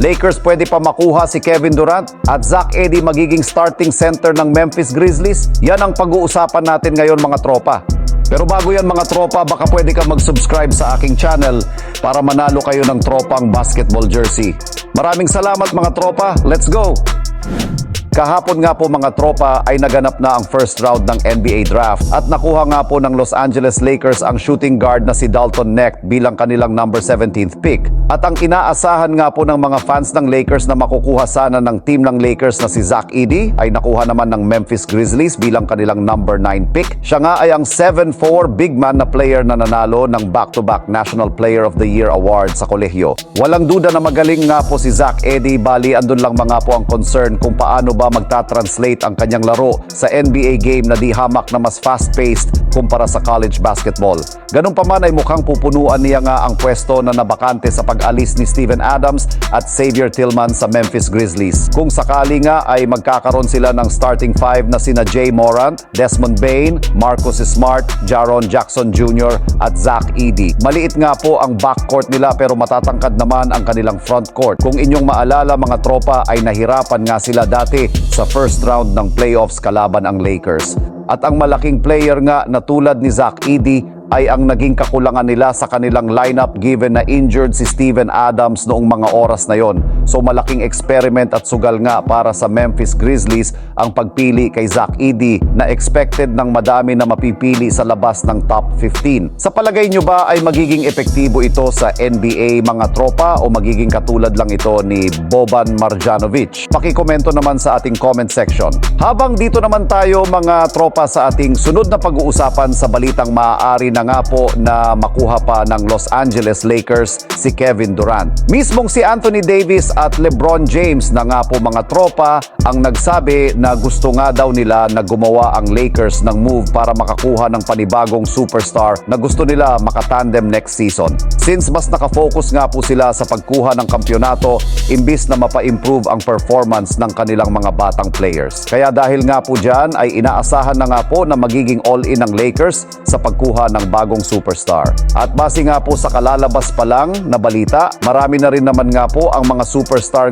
Lakers pwede pa makuha si Kevin Durant at Zach Edey magiging starting center ng Memphis Grizzlies? Yan ang pag-uusapan natin ngayon mga tropa. Pero bago yan mga tropa, baka pwede ka mag-subscribe sa aking channel para manalo kayo ng tropang basketball jersey. Maraming salamat mga tropa. Let's go! Kahapon nga po mga tropa ay naganap na ang first round ng NBA draft at nakuha nga po ng Los Angeles Lakers ang shooting guard na si Dalton Neck bilang kanilang number 17th pick. At ang inaasahan nga po ng mga fans ng Lakers na makukuha sana ng team ng Lakers na si Zach Edey ay nakuha naman ng Memphis Grizzlies bilang kanilang number 9 pick. Siya nga ay ang 7'4 big man na player na nanalo ng back-to-back National Player of the Year award sa kolehiyo. Walang duda na magaling nga po si Zach Edey, bali andun lang mga po ang concern kung paano ba magta-translate ang kanyang laro sa NBA game na di hamak na mas fast-paced kumpara sa college basketball. Ganun pa man ay mukhang pupunuan niya nga ang pwesto na nabakante sa pag-alis ni Steven Adams at Xavier Tillman sa Memphis Grizzlies. Kung sakali nga ay magkakaroon sila ng starting five na sina Jay Morant, Desmond Bain, Marcus Smart, Jaron Jackson Jr. at Zach Edey. Maliit nga po ang backcourt nila pero matatangkad naman ang kanilang frontcourt. Kung inyong maalala mga tropa ay nahirapan nga sila dati sa first round ng playoffs kalaban ang Lakers. At ang malaking player nga na tulad ni Zach Edey ay ang naging kakulangan nila sa kanilang lineup given na injured si Steven Adams noong mga oras na yon. So malaking experiment at sugal nga para sa Memphis Grizzlies ang pagpili kay Zach Edey na expected ng madami na mapipili sa labas ng top 15. Sa palagay nyo ba ay magiging epektibo ito sa NBA mga tropa o magiging katulad lang ito ni Boban Marjanovic? Pakikomento naman sa ating comment section. Habang dito naman tayo mga tropa sa ating sunod na pag-uusapan sa balitang maaari na nga po na makuha pa ng Los Angeles Lakers si Kevin Durant. Mismong si Anthony Davis at LeBron James na nga po mga tropa ang nagsabi na gusto nga daw nila na gumawa ang Lakers ng move para makakuha ng panibagong superstar na gusto nila makatandem next season. Since mas nakafocus nga po sila sa pagkuha ng kampyonato imbis na mapa-improve ang performance ng kanilang mga batang players. Kaya dahil nga po dyan ay inaasahan na nga po na magiging all-in ang Lakers sa pagkuha ng bagong superstar. At base nga po sa kalalabas pa lang na balita, marami na rin naman nga po ang mga superstar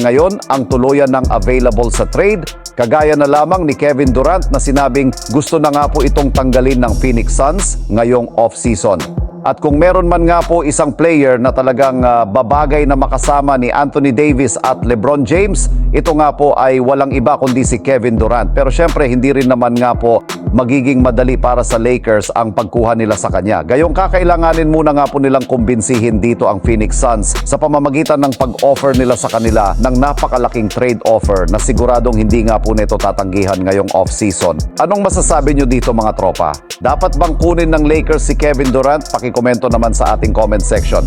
ngayon ang tuluyan ng available sa trade Kagaya na lamang ni Kevin Durant na sinabing gusto na nga po itong tanggalin ng Phoenix Suns ngayong off-season. At kung meron man nga po isang player na talagang ah, babagay na makasama ni Anthony Davis at LeBron James, ito nga po ay walang iba kundi si Kevin Durant. Pero syempre hindi rin naman nga po magiging madali para sa Lakers ang pagkuha nila sa kanya. Gayong kakailanganin muna nga po nilang kumbinsihin dito ang Phoenix Suns sa pamamagitan ng pag-offer nila sa kanila ng napakalaking trade offer na siguradong hindi nga po nito tatanggihan ngayong off-season. Anong masasabi nyo dito mga tropa? Dapat bang kunin ng Lakers si Kevin Durant? Pakikomento naman sa ating comment section.